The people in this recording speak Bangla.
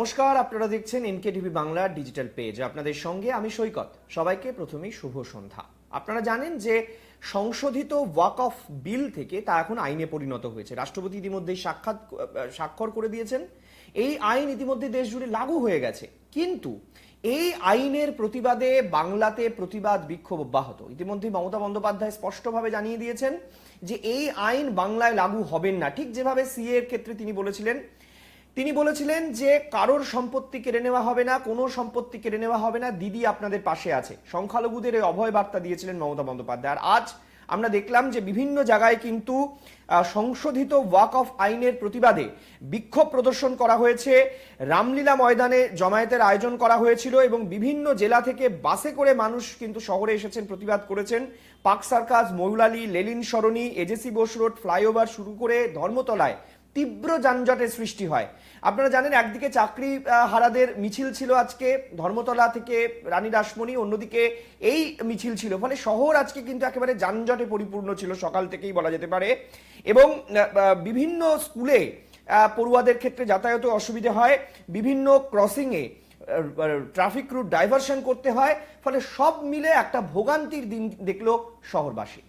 নমস্কার, আপনারা দেখছেন এনকে টিভি বাংলার ডিজিটাল পেজ। আপনাদের সঙ্গে আমি সৈকত। সবাইকে প্রথমেই শুভ সন্ধ্যা। আপনারা জানেন যে সংশোধিত ওয়াক অফ বিল থেকে তা এখন আইনে পরিণত হয়েছে। রাষ্ট্রপতি ইতিমধ্যেই সাক্ষাৎ, স্বাক্ষর করে দিয়েছেন। এই আইন ইতিমধ্যে দেশ জুড়ে লাগু হয়ে গেছে। কিন্তু এই আইনের প্রতিবাদে বাংলাতে প্রতিবাদ বিক্ষোভ অব্যাহত। ইতিমধ্যে মমতা বন্দ্যোপাধ্যায় স্পষ্টভাবে জানিয়ে দিয়েছেন যে এই আইন বাংলায় লাগু হবেন না। ঠিক যেভাবে সিএ এর ক্ষেত্রে তিনি বলেছিলেন তিনি বলেছিলেন যে কারোর সম্পত্তি কেড়ে নেওয়া হবে না, কোনো সম্পত্তি কেড়ে নেওয়া হবে না, দিদি আপনাদের পাশে আছে। সংখ্যালঘুদের এই অভয় বার্তা দিয়েছিলেন মমতা বন্দ্যোপাধ্যায়। আর আজ আমরা দেখলাম যে বিভিন্ন জায়গায় কিন্তু সংশোধিত ওয়াক অফ আইনের প্রতিবাদে বিক্ষোভ প্রদর্শন করা হয়েছে। রামলীলা ময়দানে জমায়েতের আয়োজন করা হয়েছিল এবং বিভিন্ন জেলা থেকে বাসে করে মানুষ কিন্তু শহরে এসেছেন, প্রতিবাদ করেছেন। Park Circus, Moulali, Lenin Sarani, AJC Bose road, flyover শুরু করে ধর্মতলায় তীব্র যানজটের সৃষ্টি হয়। আপনারা জানেন, একদিকে চাকরি হারাদের মিছিল ছিল আজকে, ধর্মতলা থেকে রানী রাসমণি অন্যদিকে এই মিছিল ছিল। ফলে শহর আজকে কিন্তু একেবারে যানজটে পরিপূর্ণ ছিল, সকাল থেকেই বলা যেতে পারে। এবং বিভিন্ন স্কুলে পড়ুয়াদের ক্ষেত্রে যাতায়াতে অসুবিধে হয়। বিভিন্ন ক্রসিংয়ে ট্রাফিক রুট ডাইভারশন করতে হয়। ফলে সব মিলে একটা ভোগান্তির দিন দেখল শহরবাসী।